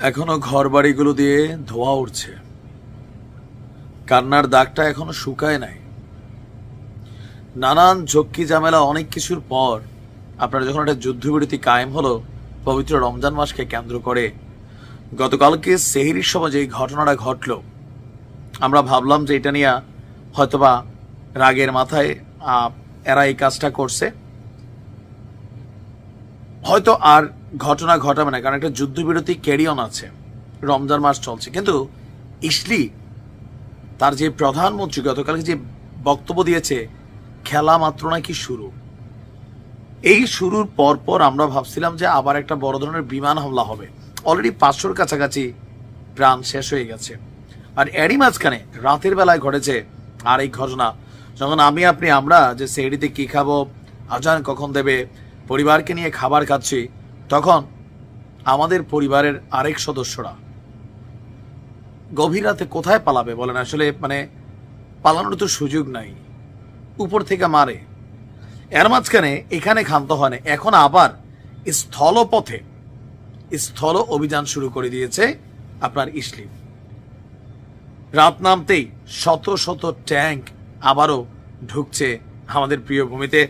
এখনও ঘর বাড়িগুলো দিয়ে ধোয়া উঠছে কান্নার দাগটা এখনও শুকায় নাই। নানান ঝক্কি ঝামেলা অনেক কিছুর পর আপনার যখন একটা যুদ্ধবিরতি কায়েম হলো, পবিত্র রমজান মাসকে কেন্দ্র করে, গতকালকে সেহেরির সময় যে ঘটনাটা ঘটলো, আমরা ভাবলাম যে এটা নিয়ে হয়তোবা রাগের মাথায় এরা এই কাজটা করছে। হয়তো আর ঘটনা ঘটাবে না, কারণ একটা যুদ্ধবিরতি ক্যারি অন আছে। রমজান মাস চলছে। কিন্তু ইসলি তার যে প্রধানমন্ত্রী গতকালকে যে বক্তব্য দিয়েছে, খেলা মাত্র নাকি শুরু? এই শুরুর পর পর আমরা ভাবছিলাম যে আবার একটা বড় ধরনের বিমান হামলা হবে। অলরেডি পাঁচশোর কাছাকাছি প্রাণ শেষ হয়ে গেছে। আর এরই মাঝখানে রাতের বেলায় ঘটেছে আর এই ঘটনা। যখন আমি, আপনি, আমরা যে সেহরিতে কি খাব, আজান কখন দেবে পরিবারকে নিয়ে খাবার খাচ্ছি, তখন আমাদের পরিবারের আরেক সদস্যরা গভীর রাতে কোথায় পালাবে বলেন? আসলে মানে পালানোর তো সুযোগ নাই। উপর থেকে মারে। এর মাঝখানে এখানে ক্ষান্ত হয় এখন আবার স্থলপথে স্থল অভিযান শুরু করে দিয়েছে আপনার ইসলিম। রাত নামতেই শত শত ট্যাঙ্ক আবারও ঢুকছে আমাদের প্রিয় ভূমিতে।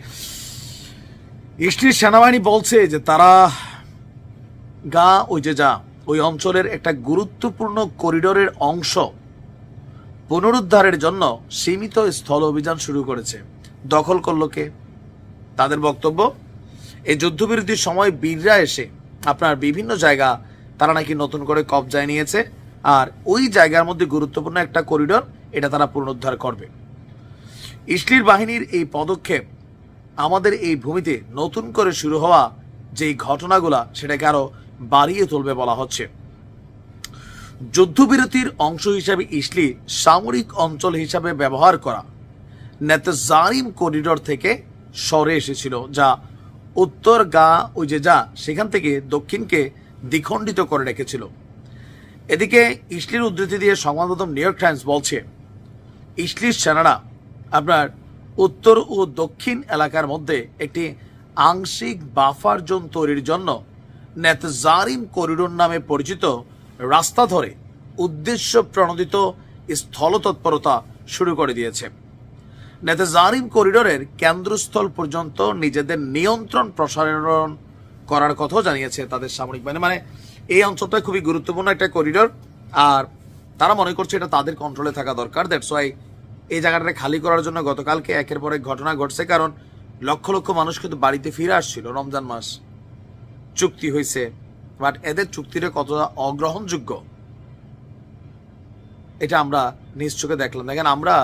ইসলির সেনাবাহিনী বলছে যে তারা গা ওই যে যা, ওই অঞ্চলের একটা গুরুত্বপূর্ণ করিডোরের অংশ পুনরুদ্ধারের জন্য সীমিত স্থল অভিযান শুরু করেছে। দখল করল কে? তাদের বক্তব্য, এই যুদ্ধবিরতির সময় বীররা এসে আপনার বিভিন্ন জায়গা তারা নাকি নতুন করে কবজায় নিয়েছে, আর ওই জায়গার মধ্যে গুরুত্বপূর্ণ একটা করিডোর, এটা তারা পুনরুদ্ধার করবে। ইসলির বাহিনীর এই পদক্ষেপ আমাদের এই ভূমিতে নতুন করে শুরু হওয়া যেই ঘটনাগুলা সেটাকে আরও বাড়িয়ে তুলবে বলা হচ্ছে। যুদ্ধবিরতির অংশ হিসাবে ইসলি সামরিক অঞ্চল হিসাবে ব্যবহার করা নেতজারিম করিডোর থেকে সরে এসেছিল, যা উত্তর গা ওই যে যা সেখান থেকে দক্ষিণকে দ্বিখণ্ডিত করে রেখেছিল। এদিকে ইসলির উদ্ধৃতি দিয়ে সংবাদ নিউ ইয়র্ক টাইমস বলছে, ইসলির সেনারা আপনার উত্তর ও দক্ষিণ এলাকার মধ্যে একটি আংশিক বাফার জোন তৈরির জন্য নেতজারিম করিডোর নামে পরিচিত রাস্তা ধরে উদ্দেশ্য প্রণোদিত স্থল তৎপরতা শুরু করে দিয়েছে। নেতজারিম করিডোরের কেন্দ্রস্থল পর্যন্ত নিজেদের নিয়ন্ত্রণ প্রসারণ করার কথাও জানিয়েছে তাদের সামরিক বাহিনী। মানে এই অঞ্চলটা খুবই গুরুত্বপূর্ণ একটা করিডোর, আর তারা মনে করছে এটা তাদের কন্ট্রোলে থাকা দরকার। দ্যাটস ওয়াই এই জায়গাটা খালি করার জন্য গতকালকে একের পর এক ঘটনা ঘটছে, কারণ লক্ষ লক্ষ মানুষ কিন্তু বাড়িতে ফিরে আসছিল রমজান মাস। চুক্তি হয়েছে বাট এদের চুক্তিটা কতটা অগ্রহণযোগ্য? এটা আমরা নিজ চোখে দেখলাম। দেখেন, আমরা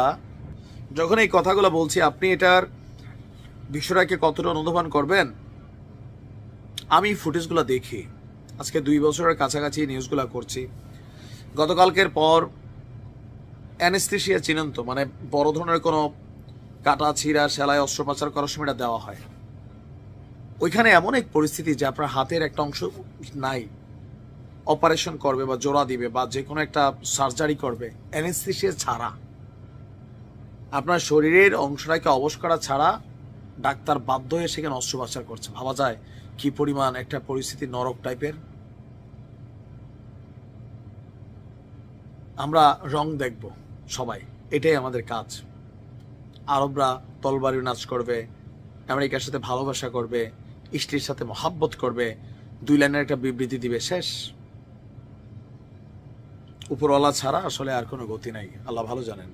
যখন এই কথাগুলো বলছি, আপনি এটার বিষয়টাকে কতটা অনুধাবন করবেন? আমি ফুটেজগুলো দেখি। আজকে দুই বছরের কাছাকাছি নিউজগুলো করছি। গতকালকের পর অ্যানেস্থেশিয়া চিনন্ত মানে বড় ধরনের কোনো কাটা, ছিঁড়া, সেলাই অস্ত্রোপচার করার সময় এটা দেওয়া হয়। ওইখানে এমন এক পরিস্থিতি যে আপনার হাতের একটা অংশ নাই, অপারেশন করবে বা জোড়া দিবে বা যে কোনো একটা সার্জারি করবে, অ্যানেস্থেশিয়া ছাড়া। আপনার শরীরের অংশটাকে অবশ করা ছাড়া ডাক্তার বাধ্য হয়ে সেখানে অস্ত্রোপচার করছে। ভাবা যায় কি পরিমাণ একটা পরিস্থিতি নরক টাইপের। আমরা রং দেখব। সবাই, এটাই আমাদের কাজ। আরবরা তলবারি নাচ করবে, আমেরিকার সাথে ভালোবাসা করবে স্ত্রীর সাথে মহাব্বত করবে, দুই লাইনের একটা বিবৃতি দিবে, শেষ। উপরওয়ালা ছাড়া আসলে আর কোনো গতি নাই, আল্লাহ ভালো জানেন।